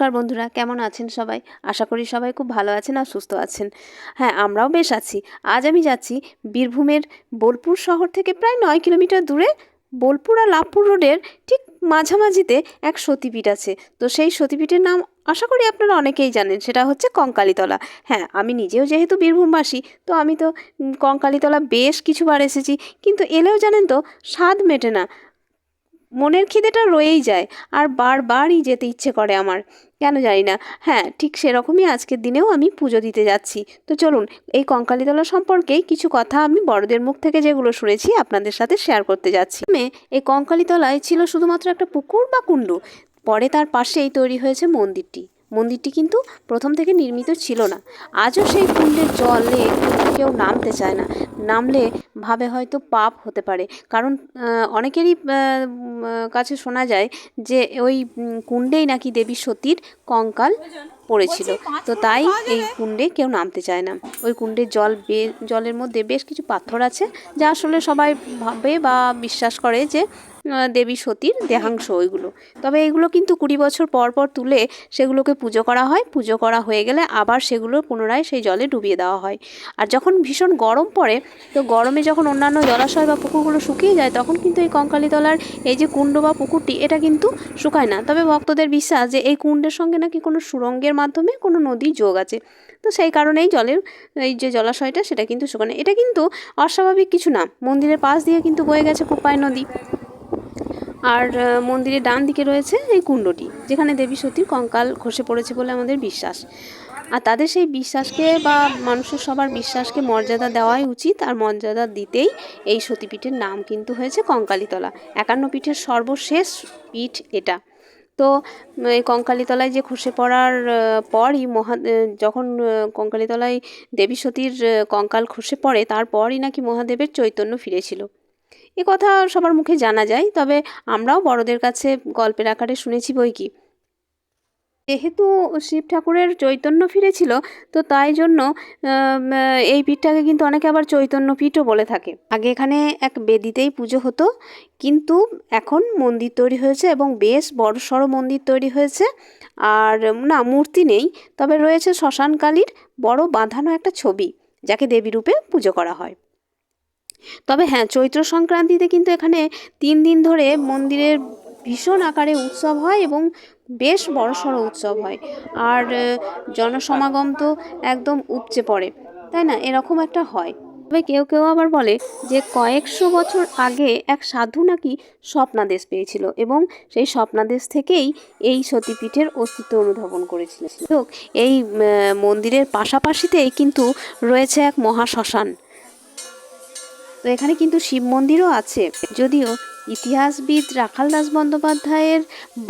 নমস্কার বন্ধুরা, কেমন আছেন সবাই? আশা করি সবাই খুব ভালো আছেন আর সুস্থ আছেন। হ্যাঁ আমরাও বেশ আছি। আজ আমি যাচ্ছি বীরভূমের বোলপুর শহর থেকে প্রায় নয় কিলোমিটার দূরে বোলপুর আর লাভপুর রোডের ঠিক মাঝামাঝিতে এক সতীপীঠ আছে। তো সেই সতীপীঠের নাম আশা করি আপনারা অনেকেই জানেন, সেটা হচ্ছে কঙ্কালীতলা। হ্যাঁ আমি নিজেও যেহেতু বীরভূমবাসী, তো আমি তো কঙ্কালীতলা বেশ কিছুবার এসেছি। কিন্তু এলেও জানেন তো, স্বাদ মেটে না। মনের খিদেটা রয়েই যায়, আর বারবারই যেতে ইচ্ছে করে আমার। কেন জানি না। হ্যাঁ ঠিক সেরকমই আজকের দিনেও আমি পুজো দিতে যাচ্ছি। তো চলুন, এই কঙ্কালীতলা সম্পর্কে কিছু কথা আমি বড়দের মুখ থেকে যেগুলো শুনেছি আপনাদের সাথে শেয়ার করতে যাচ্ছি। এই কঙ্কালীতলায় ছিল শুধুমাত্র একটা পুকুর বা কুণ্ডু? পরে তার পাশেই তৈরি হয়েছে মন্দিরটি। মন্দিরটি কিন্তু প্রথম থেকে নির্মিত ছিল না। আজও সেই কুণ্ডের জলে কেউ নামতে চায় না। নামলে ভাবে হয়তো পাপ হতে পারে। কারণ অনেকেরই কাছে শোনা যায় যে ওই কুণ্ডেই নাকি দেবী সতীর কঙ্কাল পড়েছিল। তো তাই এই কুণ্ডে কেউ নামতে চায় না। ওই কুণ্ডের জল বে, জলের মধ্যে বেশ কিছু পাথর আছে, যা আসলে সবাই ভাবে বা বিশ্বাস করে যে দেবী সতীর দেহাংশ ওইগুলো। তবে এগুলো কিন্তু কুড়ি বছর পর পর তুলে সেগুলোকে পুজো করা হয়। পুজো করা হয়ে গেলে আবার সেগুলো পুনরায় সেই জলে ডুবিয়ে দেওয়া হয়। আর যখন ভীষণ গরম পড়ে, তো গরমে যখন অন্যান্য জলাশয় বা পুকুরগুলো শুকিয়ে যায়, তখন কিন্তু এই কঙ্কালীতলার এই যে কুণ্ড বা পুকুরটি, এটা কিন্তু শুকায় না। তবে ভক্তদের বিশ্বাস যে এই কুণ্ডের সঙ্গে নাকি কোনো সুরঙ্গের মাধ্যমে কোনো নদীর যোগ আছে। তো সেই কারণেই জলের এই যে জলাশয়টা, সেটা কিন্তু শুকানো এটা কিন্তু অস্বাভাবিক কিছু না। মন্দিরের পাশ দিয়ে কিন্তু বয়ে গেছে কুপাই নদী। আর মন্দিরের ডান দিকে রয়েছে এই কুণ্ডটি, যেখানে দেবী সতীর কঙ্কাল খসে পড়েছে বলে আমাদের বিশ্বাস। আর তাদের সেই বিশ্বাসকে বা মানুষের সবার বিশ্বাসকে মর্যাদা দেওয়াই উচিত, আর মর্যাদা দিতেই এই সতীপীঠের নাম কিন্তু হয়েছে কঙ্কালীতলা। একান্ন পীঠের সর্বশেষ পীঠ এটা। তো এই কঙ্কালীতলায় যে খসে পড়ার পরই মহা যখন কঙ্কালীতলায় দেবী সতীর কঙ্কাল খসে পড়ে, তারপরই নাকি মহাদেবের চৈতন্য ফিরেছিল। এ কথা সবার মুখে জানা যায়, তবে আমরাও বড়দের কাছে গল্পের আকারে শুনেছি বই কি। যেহেতু শিব ঠাকুরের চৈতন্য ফিরেছিল, তো তাই জন্য এই পীঠটাকে কিন্তু অনেকে আবার চৈতন্য পীঠও বলে থাকে। আগে এখানে এক বেদিতেই পুজো হতো, কিন্তু এখন মন্দির তৈরি হয়েছে এবং বেশ বড় সড়ো মন্দির তৈরি হয়েছে, আর না, মূর্তি নেই, তবে রয়েছে শ্মশানকালীর বড় বাঁধানো একটা ছবি, যাকে দেবী রূপে পুজো করা হয়। তবে হ্যাঁ চৈত্র সংক্রান্তিতে কিন্তু এখানে তিন দিন ধরে মন্দিরের ভীষণ আকারে উৎসব হয় এবং বেশ বড়সড় উৎসব হয়। আর জনসমাগম তো একদম উপচে পড়ে, তাই না? এরকম একটা হয়। তবে কেউ কেউ আবার বলে যে কয়েকশো বছর আগে এক সাধু নাকি স্বপ্নাদেশ পেয়েছিল এবং সেই স্বপ্নাদেশ থেকেই এই সতীপীঠের অস্তিত্ব অনুধাবন করেছিলেন। হোক, এই মন্দিরের পাশাপাশিতেই কিন্তু রয়েছে এক মহাশ্মশান। তো এখানে কিন্তু শিব মন্দিরও আছে। যদিও ইতিহাসবিদ রাখাল দাস বন্দ্যোপাধ্যায়ের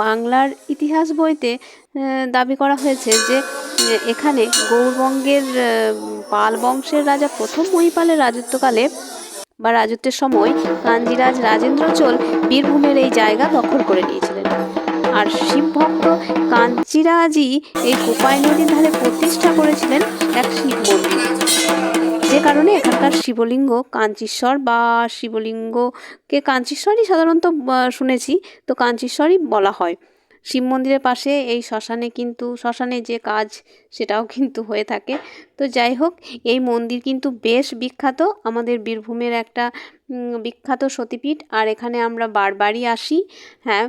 বাংলার ইতিহাস বইতে দাবি করা হয়েছে যে এখানে গৌরবঙ্গের পাল বংশের রাজা প্রথম মহিপালের রাজত্বকালে বা রাজত্বের সময় কাঞ্জিরাজ রাজেন্দ্র চোল বীরভূমের এই জায়গা দখল করে নিয়েছিলেন। আর শিবভক্ত কাঞ্চিরাজই এই কোপাই নদীর ধারে প্রতিষ্ঠা করেছিলেন এক শিব মন্দির। যে কারণে এখানকার শিবলিঙ্গ কাঞ্চীশ্বর বা শিবলিঙ্গকে কাঞ্চীশ্বরই সাধারণত শুনেছি, তো কাঞ্চীশ্বরই বলা হয়। শিব মন্দিরের পাশে এই শ্মশানে কিন্তু, শ্মশানে যে কাজ, সেটাও কিন্তু হয়ে থাকে। তো যাই হোক, এই মন্দির কিন্তু বেশ বিখ্যাত। আমাদের বীরভূমের একটা বিখ্যাত সতীপীঠ। আর এখানে আমরা বারবারই আসি হ্যাঁ।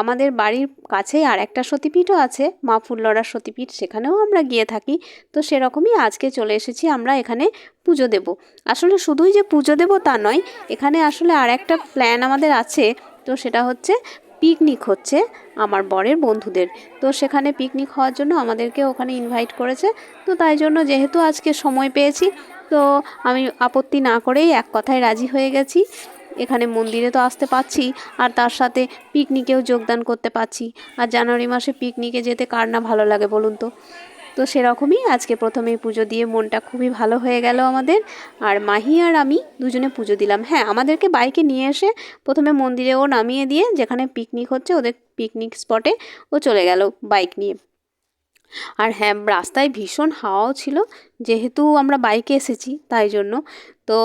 আমাদের বাড়ির কাছেই আর একটা সতীপীঠও আছে, মা ফুল্লরার সতীপীঠ, সেখানেও আমরা গিয়ে থাকি। তো সেরকমই আজকে চলে এসেছি, আমরা এখানে পুজো দেব। আসলে শুধুই যে পুজো দেব তা নয়, এখানে আসলে আর একটা প্ল্যান আমাদের আছে, তো সেটা হচ্ছে পিকনিক হচ্ছে আমার বরের বন্ধুদের। তো সেখানে পিকনিক হওয়ার জন্য আমাদেরকে ওখানে ইনভাইট করেছে, তো তাই জন্য যেহেতু আজকে সময় পেয়েছি, তো আমি আপত্তি না করেই এক কথায় রাজি হয়ে গেছি। এখানে মন্দিরে তো আসতে পাচ্ছি আর তার সাথে পিকনিকেও যোগদান করতে পারছি। আর জানুয়ারি মাসে পিকনিকে যেতে কার না ভালো লাগে বলুন তো? তো সেরকমই আজকে প্রথমেই পুজো দিয়ে মনটা খুবই ভালো হয়ে গেল আমাদের। আর মাহি আর আমি দুজনে পুজো দিলাম। হ্যাঁ আমাদেরকে বাইকে নিয়ে এসে প্রথমে মন্দিরে ও নামিয়ে দিয়ে যেখানে পিকনিক হচ্ছে ওদের পিকনিক স্পটে ও চলে গেল বাইক নিয়ে। আর হ্যাঁ রাস্তায় ভীষণ হাওয়াও ছিল, যেহেতু আমরা বাইকে এসেছি তাই জন্য। তো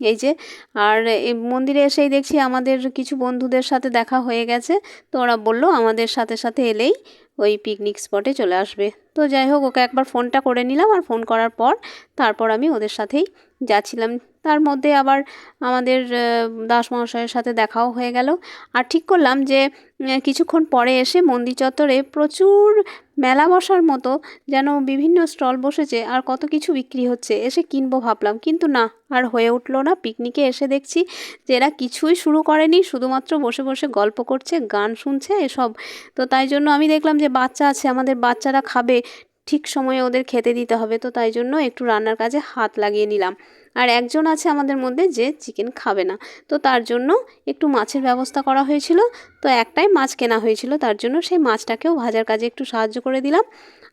এই যে, আর এই মন্দিরে এসেই দেখছি আমাদের কিছু বন্ধুদের সাথে দেখা হয়ে গেছে। তো ওরা বলল আমাদের সাথে সাথে এলেই ওই পিকনিক স্পটে চলে আসবে। তো যাই হোক, ওকে একবার ফোনটা করে নিলাম আর ফোন করার পর তারপর আমি ওদের সাথেই যাচ্ছিলাম। তার মধ্যে আবার আমাদের দাস মহাশয়ের সাথে দেখাও হয়ে গেল। আর ঠিক করলাম যে কিছুক্ষণ পরে এসে মন্দির চত্বরে প্রচুর মেলা বসার মতো যেন বিভিন্ন স্টল বসেছে আর কত কিছু বিক্রি হচ্ছে, এসে কিনবো ভাবলাম। কিন্তু না, আর হয়ে উঠল না। পিকনিকে এসে দেখছি যে এরা কিছুই শুরু করেনি, শুধুমাত্র বসে বসে গল্প করছে, গান শুনছে, এসব। তো তাই জন্য আমি দেখলাম যে বাচ্চা আছে, আমাদের বাচ্চারা খাবে, ঠিক সময়ে ওদের খেতে দিতে হবে। তো তাই জন্য একটু রান্নার কাজে হাত লাগিয়ে নিলাম। আর একজন আছে আমাদের মধ্যে যে চিকেন খাবে না। তো তার জন্য একটু মাছের ব্যবস্থা করা হয়েছিল। তো একটাই মাছ কেনা হয়েছিল, তার জন্য সেই মাছটাকেও ভাজার কাজে একটু সাহায্য করে দিলাম।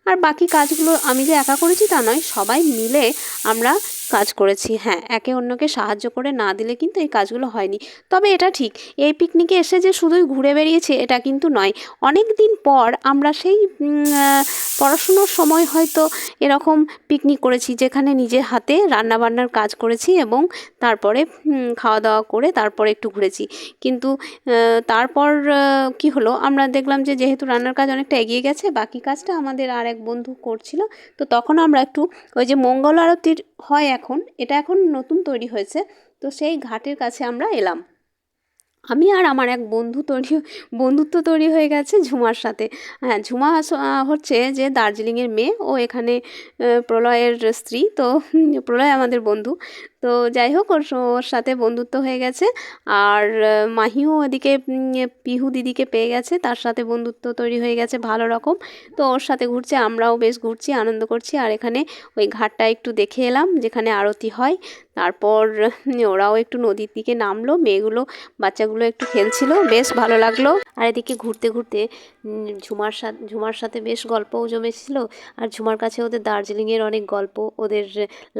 আর বাকি কাজগুলো আমি যে একা করেছি তা নয়, সবাই মিলে আমরা কাজ করেছি। হ্যাঁ একে অন্যকে সাহায্য করে না দিলে কিন্তু এই কাজগুলো হয়নি। তবে এটা ঠিক, এই পিকনিকে এসে যে শুধুই ঘুরে বেরিয়েছে এটা কিন্তু নয়। অনেক দিন পর আমরা সেই পড়াশুনোর সময় হয়তো এরকম পিকনিক করেছি, যেখানে নিজের হাতে রান্নাবান্নার কাজ করেছি এবং তারপরে খাওয়া দাওয়া করে তারপরে একটু ঘুরেছি। কিন্তু তারপর কি হলো? আমরা দেখলাম যে যেহেতু রান্নার কাজ অনেকটা এগিয়ে গেছে, বাকি কাজটা আমাদের আর এক বন্ধু করছিল। তো তখন আমরা একটু ওই যে মঙ্গল আরতির হয় এখন, এটা এখন নতুন তৈরি হয়েছে। তো সেই ঘাটের কাছে আমরা এলাম। আমি আর আমার এক বন্ধু তৈরি, বন্ধুত্ব তৈরি হয়ে গেছে ঝুমার সাথে। হ্যাঁ ঝুমা হচ্ছে যে দার্জিলিংয়ের মেয়ে। ও এখানে প্রলয়ের স্ত্রী। তো, প্রলয় আমাদের বন্ধু। তো যাই হোক, ওর ওর সাথে বন্ধুত্ব হয়ে গেছে। আর মাহিও ওদিকে পিহু দিদিকে পেয়ে গেছে। তার সাথে বন্ধুত্ব তৈরি হয়ে গেছে ভালো রকম। তো ওর সাথে ঘুরছে, আমরাও বেশ ঘুরছি, আনন্দ করছি। আর এখানে ওই ঘাটটা একটু দেখে এলাম, যেখানে আরতি হয়। তারপর ওরাও একটু নদীর দিকে নামলো। মেয়েগুলো, বাচ্চাগুলো একটু খেলছিল। বেশ ভালো লাগল। আর এদিকে ঘুরতে ঘুরতে ঝুমার সাথে ঝুমার সাথে বেশ গল্পও জমেছিল। আর ঝুমার কাছে ওদের দার্জিলিংয়ের অনেক গল্প, ওদের,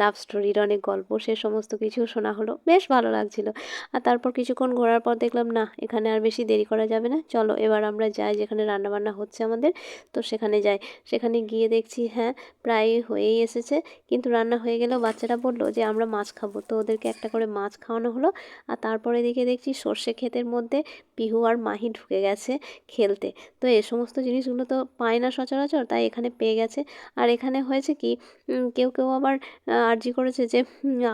লাভ স্টোরির অনেক গল্প, সে সমস্ত কিছু শোনা হলো। বেশ ভালো লাগছিল। আর তারপর কিছুক্ষণ ঘোরার পর দেখলাম, না, এখানে আর বেশি দেরি করা যাবে না। চলো, এবার আমরা যাই যেখানে রান্নাবান্না হচ্ছে আমাদের। তো সেখানে যাই। সেখানে গিয়ে দেখছি হ্যাঁ প্রায় হয়েই এসেছে। কিন্তু রান্না হয়ে গেলেও বাচ্চারা বলল যে, আমরা মাছ খাব। তো ওদেরকে একটা করে মাছ খাওয়ানো হলো। আর তারপরে দিকে দেখছি সর্ষে ক্ষেতের মধ্যে পিহু আর মাহি ঢুকে গেছে খেলতে। তো এ সমস্ত জিনিসগুলো তো পায় না সচরাচর, তাই এখানে পেয়ে গেছে। আর এখানে হয়েছে কি কেউ কেউ আবার আর্জি করেছে যে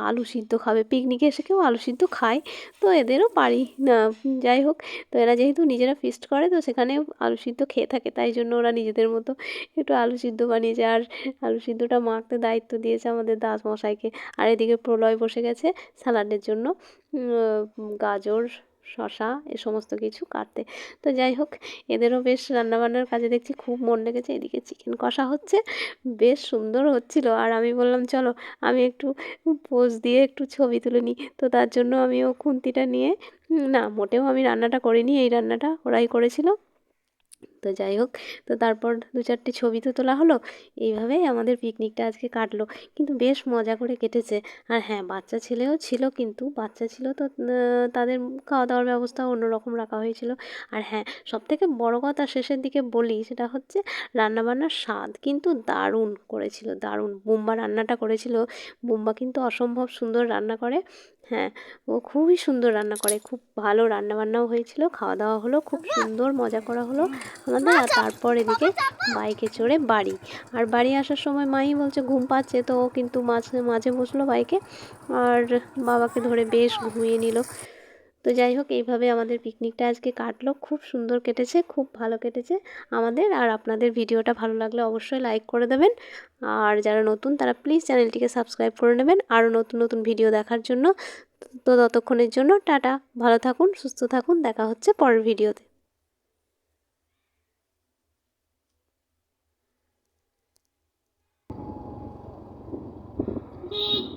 আলু সিদ্ধ খাবে। পিকনিকে এসে কেউ আলু সিদ্ধ খায়, তো এদেরও পারি। না, যাই হোক, তো এরা যেহেতু নিজেরা ফিস্ট করে, তো সেখানে আলু সিদ্ধ খেয়ে থাকে, তাই জন্য ওরা নিজেদের মতো একটু আলু সিদ্ধ বানিয়েছে। আর আলু সিদ্ধটা মাখতে দায়িত্ব দিয়েছে আমাদের দাস মশাইকে। আর এদিকে প্রলয় বসে গেছে স্যালাডের জন্য। গাজর শশা এ সমস্ত কিছু কাটতে। তো যাই হোক, এদেরও বেশ রান্নাবান্নার কাজে দেখছি খুব মন লেগেছে। এদিকে চিকেন কষা হচ্ছে, বেশ সুন্দর হচ্ছিল। আর আমি বললাম, চলো, আমি একটু পোজ দিয়ে একটু ছবি তুলে নিই। তো তার জন্য আমি ও খুন্তিটা নিয়ে, না, মোটেও আমি রান্নাটা করিনি, এই রান্নাটা ওরাই করেছিল। তো যাই হোক, তো তারপর দু চারটে ছবি তো তোলা হলো, এইভাবেই আমাদের পিকনিকটা আজকে কাটলো। কিন্তু বেশ মজা করে কেটেছে। আর হ্যাঁ বাচ্চা ছেলেও ছিল কিন্তু, বাচ্চা ছিল তো তাদের খাওয়া দাওয়ার ব্যবস্থা অন্যরকম রাখা হয়েছিল। আর হ্যাঁ সবথেকে বড় কথা শেষের দিকে বলি, সেটা হচ্ছে রান্নাবান্নার স্বাদ কিন্তু দারুণ করেছিল, দারুণ। বুম্বা রান্নাটা করেছিল। বুম্বা কিন্তু অসম্ভব সুন্দর রান্না করে। হ্যাঁ ও খুবই সুন্দর রান্না করে, খুব ভালো রান্নাবান্নাও হয়েছিল খাওয়া দাওয়া হলো, খুব সুন্দর মজা করা হলো। আমাদের আর তারপর এদিকে বাইকে চড়ে বাড়ি। আর বাড়ি আসার সময় মাই বলছে ঘুম পাচ্ছে। তো ও কিন্তু মাঝে মাঝে বসল বাইকে। আর বাবাকে ধরে বেশ ঘুমিয়ে নিল। তো যাই হোক এইভাবে আমাদের পিকনিকটা আজকে কাটলো। খুব সুন্দর কেটেছে খুব ভালো কেটেছে আমাদের। আর আপনাদের ভিডিওটা ভালো লাগলে অবশ্যই লাইক করে দেবেন। আর যারা নতুন তারা প্লিজ চ্যানেলটিকে সাবস্ক্রাইব করে নেবেন। আরও নতুন নতুন ভিডিও দেখার জন্য। তো ততক্ষণের জন্য টাটা। ভালো থাকুন সুস্থ থাকুন। দেখা হচ্ছে পরের ভিডিওতে। big